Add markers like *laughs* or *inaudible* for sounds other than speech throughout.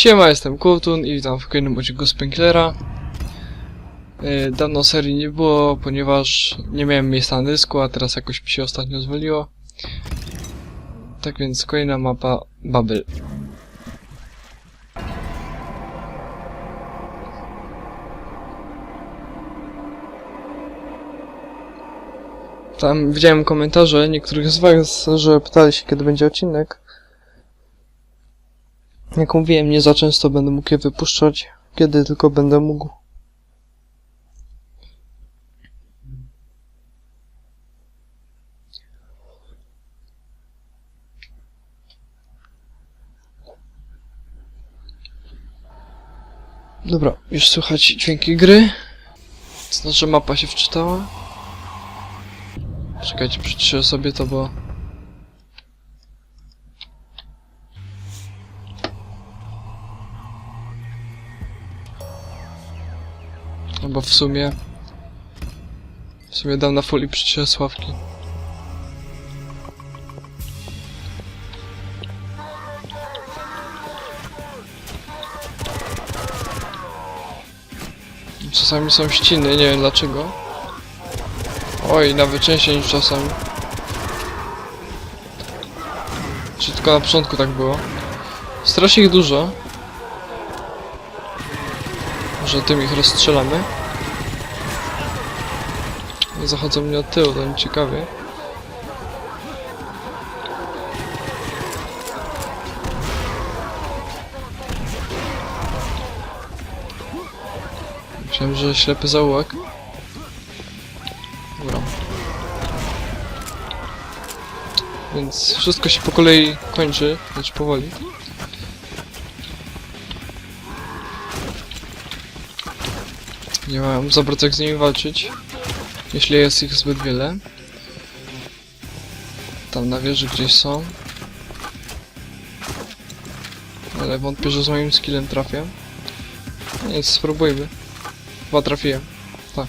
Siema, jestem Kultun i witam w kolejnym odcinku Sprinklera. Yy, Dawno serii nie było, ponieważ nie miałem miejsca na dysku, a teraz jakoś mi się ostatnio zwoliło. Tak więc kolejna mapa Babel. Tam widziałem komentarze niektórych z was, że pytali się kiedy będzie odcinek. Jak mówiłem, nie za często będę mógł je wypuszczać, kiedy tylko będę mógł. Dobra, już słychać dźwięki gry. To znaczy, mapa się wczytała. Czekajcie, przyciszę sobie to, bo... bo w sumie... W sumie dam na folii przyciszę sławki. Czasami są ściny, nie wiem dlaczego. Oj, nawet częściej niż czasami. Czy tylko na początku tak było? Strasznie ich dużo. Może tym ich rozstrzelamy? Zachodzą mnie od tyłu, to mi ciekawie. Myślałem, że ślepy zaułek. Dobra. Więc wszystko się po kolei kończy, znaczy powoli. Nie mam za bardzo jak z nimi walczyć, jeśli jest ich zbyt wiele. Tam na wieży gdzieś są. Ale wątpię, że z moim skillem trafię. No Nic, spróbujmy. Chyba trafiłem. Tak.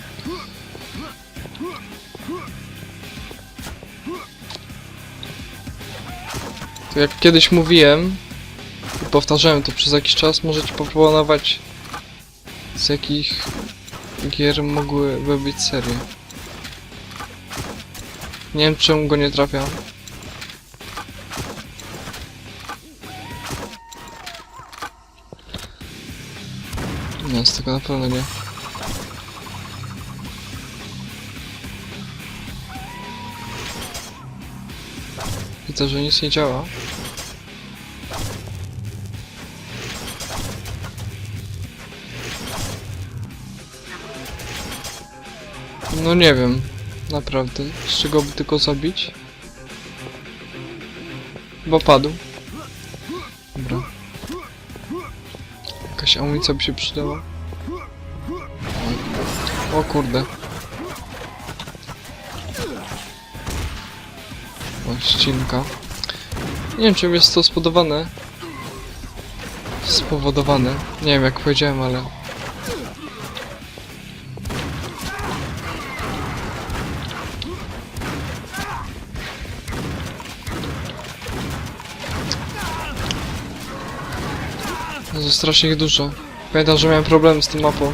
To jak kiedyś mówiłem i powtarzałem to przez jakiś czas, możecie proponować z jakich gier mogłyby być serie. Nie wiem czemu go nie trafiam. Nie, z tego na pewno nie. Widzę, że nic nie działa. No nie wiem, naprawdę, z czego by tylko zabić? Bo padł. Dobra. Jakaś amunicja by się przydała. O kurde. O, ścinka. Nie wiem, czym jest to spowodowane. Spowodowane. Nie wiem, jak powiedziałem, ale... Jezu, strasznie ich dużo. Pamiętam, że miałem problem z tą mapą.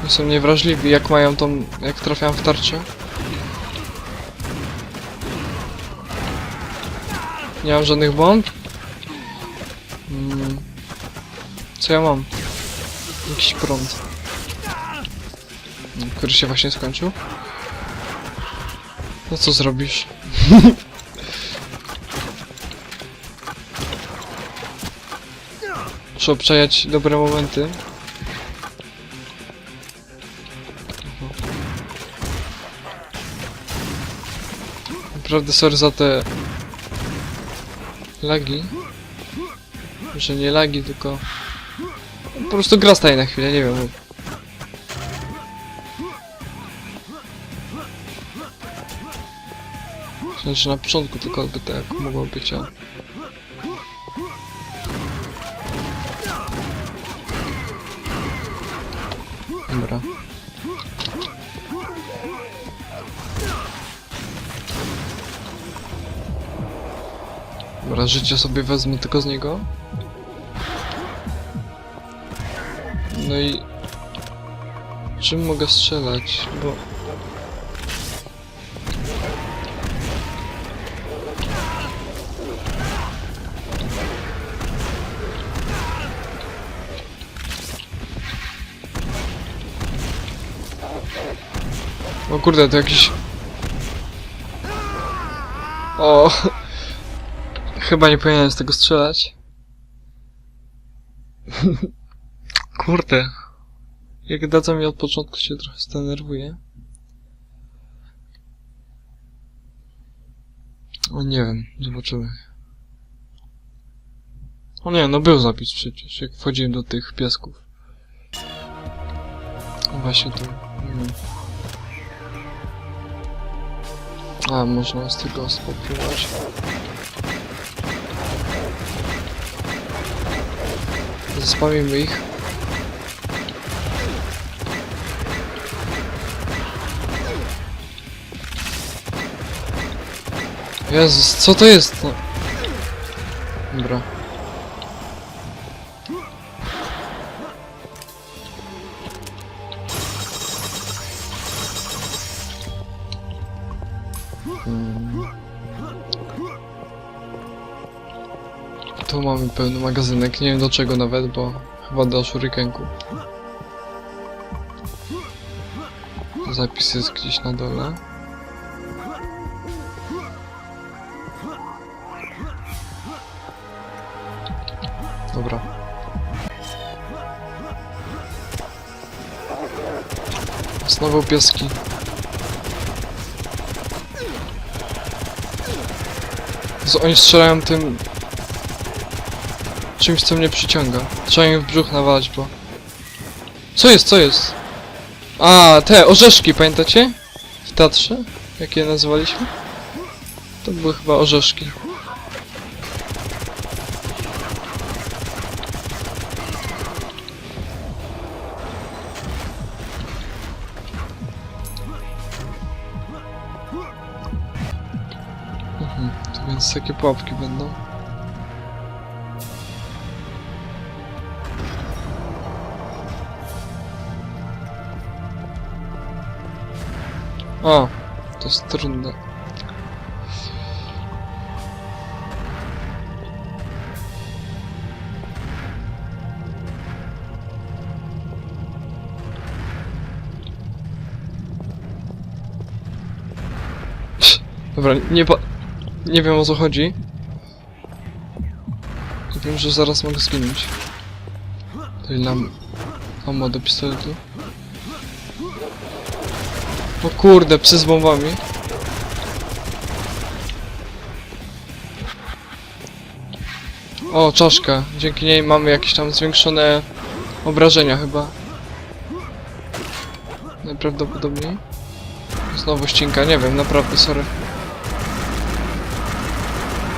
Oni są niewrażliwi, jak mają tą... jak trafiam w tarczę. Nie mam żadnych bomb. Mm. Co ja mam? Jakiś prąd. Mm, Który się właśnie skończył. No co zrobisz? *laughs* Muszę obczajać dobre momenty. Naprawdę sorry za te lagi. Że nie lagi, tylko po prostu gra staje na chwilę, nie wiem. Że na początku tylko by tak mogło być, a... Dobra, życie sobie wezmę tylko z niego. No i... Czym mogę strzelać? Bo... O kurde, to jakiś... O! *laughs* Chyba nie powinienem z tego strzelać. *laughs* Kurde. Jak dadzą mi od początku się trochę zdenerwuję. O nie wiem, zobaczymy. O nie, no był zapis przecież, jak wchodziłem do tych piasków. Właśnie tu. Mm. A, można z tego spopływać. Spamimy ich. Jezus, co to jest? No. Dobra. Hmm. Tu mamy pełny magazynek, nie wiem do czego nawet, bo chyba do shurikenku. Zapis jest gdzieś na dole. Dobra. Znowu pieski. Z oni strzelają tym... Czymś, co mnie przyciąga. Trzeba im w brzuch nawalać, bo... Co jest, co jest? A, te orzeszki, pamiętacie? W teatrze? Jak je nazywaliśmy? To były chyba orzeszki. Mhm, to więc takie pułapki będą. O, to jest trudne. Dobra, nie pa... Nie wiem o co chodzi. Wiem, że zaraz mogę zginąć. Ile nam... Ammo do pistoletu. O kurde, psy z bombami. O, czaszka. Dzięki niej mamy jakieś tam zwiększone obrażenia chyba. Najprawdopodobniej. Znowu ścinka, nie wiem, naprawdę, sorry.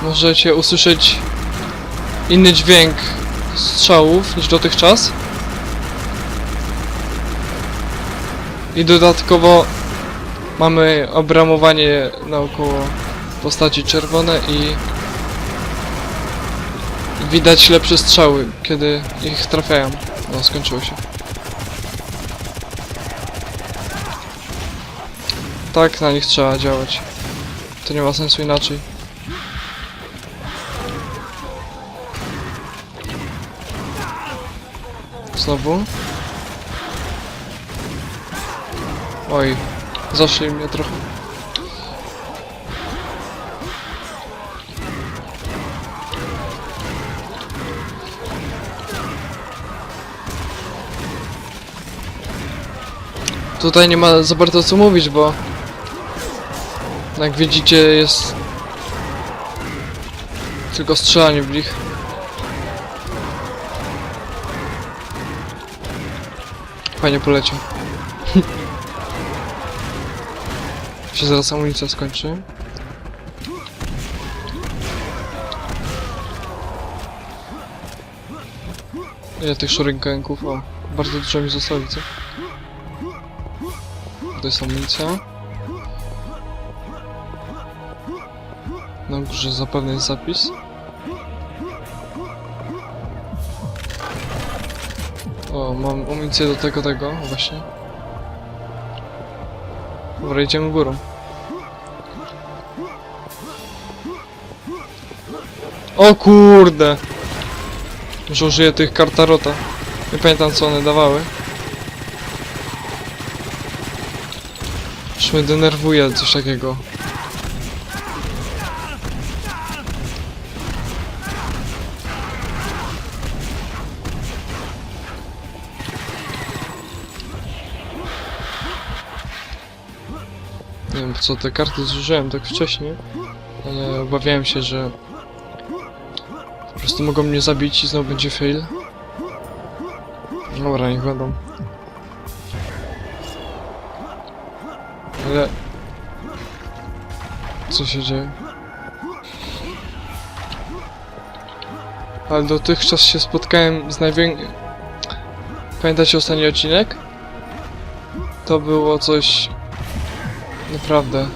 Możecie usłyszeć inny dźwięk strzałów niż dotychczas. I dodatkowo mamy obramowanie naokoło postaci czerwone i widać lepsze strzały, kiedy ich trafiają. No, skończyło się. Tak, na nich trzeba działać. To nie ma sensu inaczej. Znowu. Oj, zaszli mnie trochę. Tutaj nie ma za bardzo co mówić, bo jak widzicie jest tylko strzelanie w nich. Fajnie poleciał. *laughs* się zaraz amunicja skończy. Ile tych shurikenków? O, bardzo dużo mi zostawi, co? To jest amunicja. No, Na górze zapewne jest zapis. O, mam amunicję do tego, tego, właśnie. Dobra, idziemy górą. O kurde! Może użyję tych kartarota. Nie pamiętam co one dawały. Już mnie denerwuje coś takiego. Nie wiem co te karty zużyłem tak wcześnie, ale obawiałem się, że prostu mogą mnie zabić i znowu będzie fail. Dobra, niech będą. Ale... Co się dzieje? Ale dotychczas się spotkałem z największym... Pamiętacie ostatni odcinek? To było coś... Naprawdę.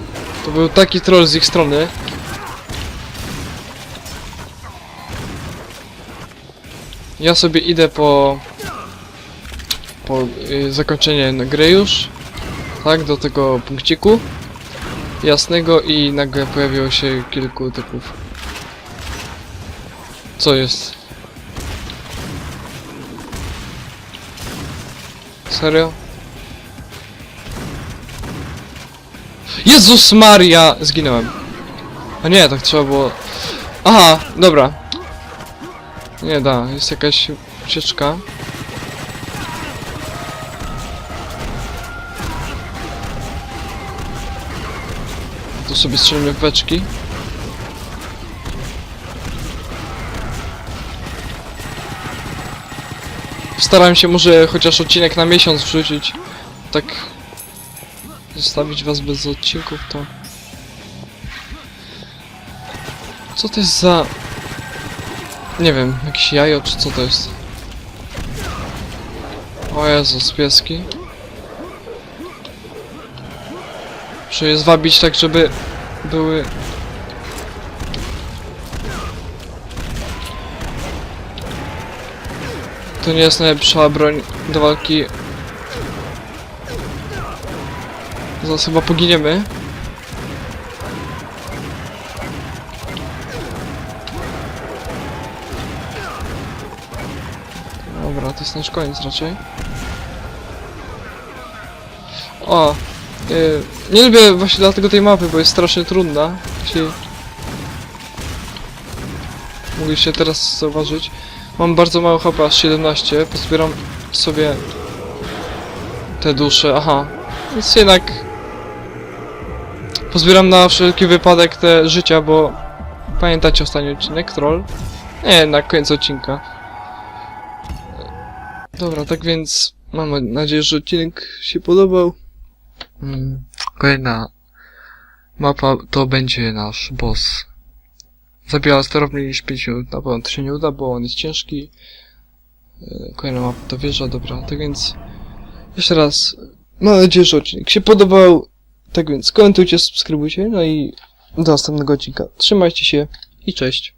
To był taki troll z ich strony. Ja sobie idę po... Po y, zakończenie gry już. Tak, do tego punkciku. Jasnego i nagle pojawiło się kilku typów. Co jest? Serio? Jezus Maria! Zginąłem. A nie, tak trzeba było... Aha, dobra. Nie da, jest jakaś ucieczka. Tu sobie strzelimy w beczki. Staram się może chociaż odcinek na miesiąc wrzucić. Tak zostawić was bez odcinków, to... Co to jest za... Nie wiem, jakieś jajo, czy co to jest? O Jezus, pieski. Muszę je zwabić tak, żeby były... To nie jest najlepsza broń do walki Zaraz chyba poginiemy. Jest nasz koniec raczej. O! Yy, nie lubię właśnie dlatego tej mapy, bo jest strasznie trudna. Jeśli... Mogliście teraz zauważyć. Mam bardzo mało HP, aż 17. Pozbieram sobie te dusze. Aha. Więc jednak Pozbieram na wszelki wypadek te życia, bo pamiętacie ostatni odcinek, troll? Nie, na koniec odcinka. Dobra, tak więc mam nadzieję, że odcinek się podobał. Mm, Kolejna mapa to będzie nasz boss. Zabijała sterownie niż 5 minut, na pewno to się nie uda, bo on jest ciężki. E, Kolejna mapa to wieża, dobra, tak więc jeszcze raz mam nadzieję, że odcinek się podobał. Tak więc komentujcie, subskrybujcie, no i do następnego odcinka. Trzymajcie się i cześć.